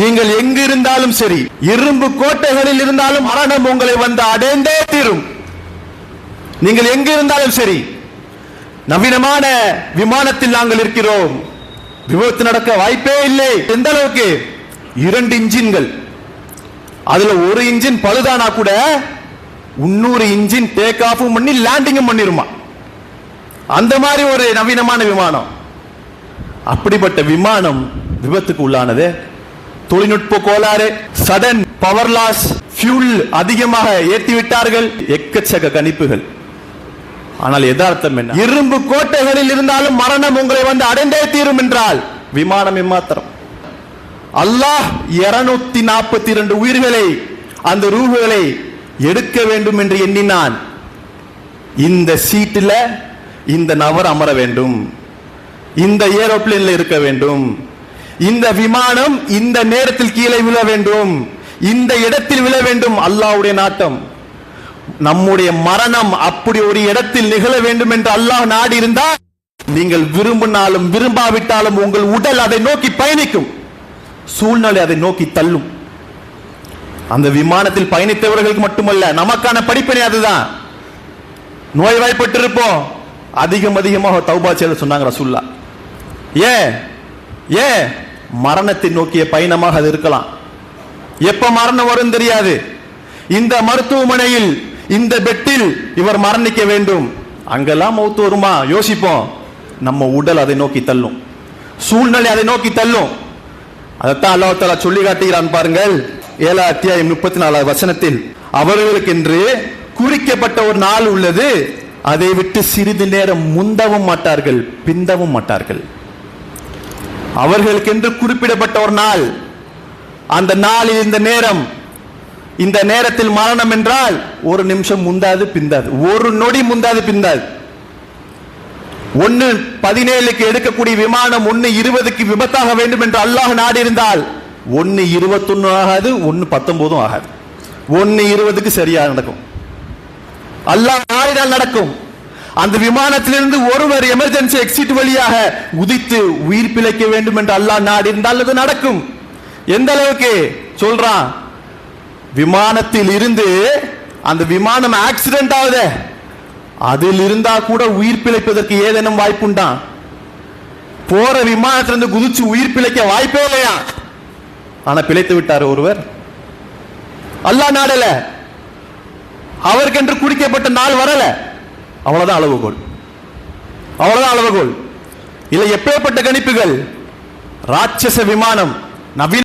நீங்கள் எங்கு இருந்தாலும் சரி இரும்பு கோட்டைகளில் இருந்தாலும் மரணம் உங்களை வந்து அடைந்தே தீரும். நீங்கள் எங்கு இருந்தாலும் சரி நவீனமான விமானத்தில் நாங்கள் இருக்கிறோம். விபத்து நடக்க வாய்ப்பே இல்லை. எந்த அளவுக்கு? இரண்டு இன்ஜின்கள். அதுல ஒரு இன்ஜின் பழுதானா கூட இன்னொரு இன்ஜின் டேக் ஆஃபும் பண்ணி லேண்டிங்கும் பண்ணிருமா? அந்த மாதிரி ஒரு நவீனமான விமானம். அப்படிப்பட்ட விமானம் விபத்துக்கு உள்ளானது. தொழில்நுட்ப கோளாறு சடன் பவர் லாஸ் ஃபியூல் அதிகமாக ஏற்றி விட்டார்கள் எக்கச்சக்க கணிப்புகள். ஆனால் எதார்த்தம் என்ன? இரும்பு கோட்டைகளில் இருந்தாலும் மரணம் உங்களை வந்து அடைந்தே தீரும் என்றால் விமானம் எம்மாத்திரம்? அல்லாஹ் இருநூத்தி நாற்பத்தி இரண்டு உயிர்களை அந்த ரூகுகளை எடுக்க வேண்டும் என்று எண்ணினான். இந்த சீட்டில் இந்த நபர் அமர வேண்டும். இந்த ஏரோப்ளேன்ல இருக்க வேண்டும். இந்த விமானம் இந்த நேரத்தில் கீழே விழ வேண்டும். இந்த இடத்தில் விழ வேண்டும் அல்லாஹ்வுடைய நாட்டம். நம்முடைய மரணம் அப்படி ஒரு இடத்தில் நிகழ வேண்டும் என்று அல்லாஹ் நாடி இருந்தால் நீங்கள் விரும்பினாலும் விரும்பாவிட்டாலும் உங்கள் உடல் அதை நோக்கி பயணிக்கும். சூழ்நிலை அதை நோக்கி தள்ளும். அந்த விமானத்தில் பயணித்தவர்களுக்கு மட்டுமல்ல நமக்கான படிப்பினை அதுதான். நோய்வாய்ப்பட்டிருப்போம். அதிகம் அதிகமாக தௌபா செய்ய சொன்னாங்க ரசுல்லா ஏ ஏ மரணத்தை நோக்கிய பயணமாக அது இருக்கலாம். எப்ப மரணம் வரும் தெரியாது. இந்த மருத்துவமனையில் இந்த பெட்டில் இவர் மரணிக்க வேண்டும். அங்கெல்லாம் மௌத்து வருமா? யோசிப்போம். நம்ம உடல் அதை நோக்கி தள்ளும். சூழ்நிலை அதை நோக்கி தள்ளும். அதைத்தான் அல்லாஹால சொல்லி காட்டுகிறான் பாருங்கள். ஏழா அத்தியாயம் முப்பத்தி நாலாவது வசனத்தில் அவர்களுக்கென்று குறிக்கப்பட்ட ஒரு நாள் உள்ளது. அதை விட்டு சிறிது நேரம் முந்தவும் மாட்டார்கள் பிந்தவும் மாட்டார்கள். அவர்களுக்கென்று குறிப்பிடப்பட்ட ஒரு நாள். அந்த நாளில் இந்த நேரம். இந்த நேரத்தில் மரணம் என்றால் ஒரு நிமிஷம் முந்தாது பிந்தாது. ஒரு நொடி முந்தாது பிந்தாது. ஒன்னு பதினேழுக்கு எடுக்கக்கூடிய விமானம் ஒன்னு இருபதுக்கு விபத்தாக வேண்டும் என்று அல்லாஹ் நாடி இருந்தால் ஒன்னு இருபத்தொன்னு ஆகாது ஒன்னு பத்தொன்பதும் ஆகாது. ஒன்னு இருபதுக்கு சரியாக நடக்கும். அல்லாஹ் நாடினால் நடக்கும். அந்த விமானத்திலிருந்து ஒருவர் எமர்ஜென்சி எக்ஸிட் வழியாக உதித்து உயிர் பிழைக்க வேண்டும் என்று அல்லாஹ் நாடி இருந்தால் அது நடக்கும். எந்த அளவுக்கு? சொல்றான் விமானத்தில் இருந்து அந்த விமானம் ஆக்சிடென்ட் ஆகுதே. அதில் இருந்தா கூட உயிர் பிழைப்பதற்கு ஏதேனும் வாய்ப்புண்டா போற விமானத்திலிருந்து குதிச்சு உயிர் பிழைக்க வாய்ப்பே இல்லையா? ஆனா பிழைத்து விட்டார் ஒருவர். அல்லாஹ் நாடல. அவருக்கென்று குறிக்கப்பட்ட நாள் வரல. அவ்வளவுதான் அளவுகோல். அவ்வளவுதான் அளவுகோல். இல்லை எப்பேற்பட்ட கணிப்புகள்? ராட்சச விமானம் நவீன